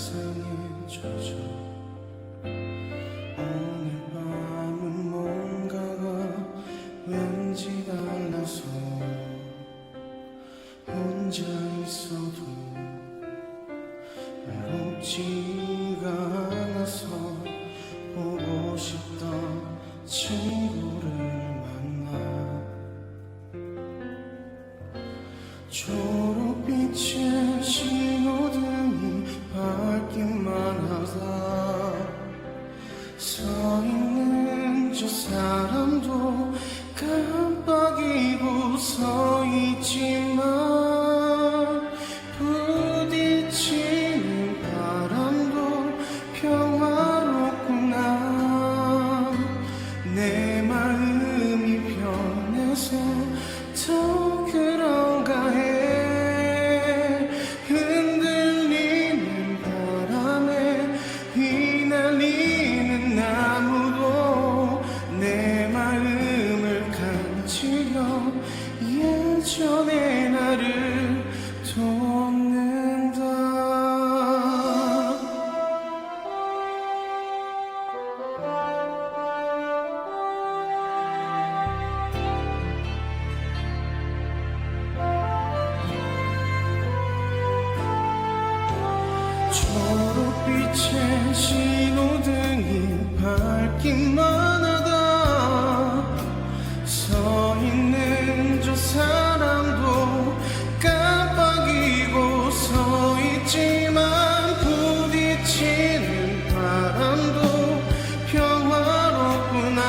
환상에 젖어 오늘 밤은 뭔가가 왠지 달라서 혼자 있어도 외롭지가 않아서 보고 싶던 친구를 만나 초록빛의 서 있지 초록빛의 신호등이 밝기만 하다 서 있는 저 사람도 깜빡이고 서 있지만 부딪히는 바람도 평화롭구나.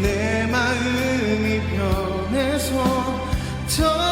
내 마음이 변해서 더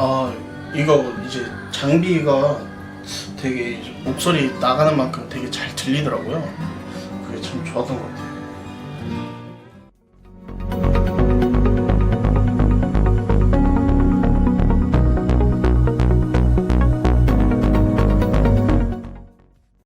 아 이거 이제 장비가 되게 이제 목소리 나가는 만큼 되게 잘 들리더라고요. 그게 참 좋았던 것 같아요.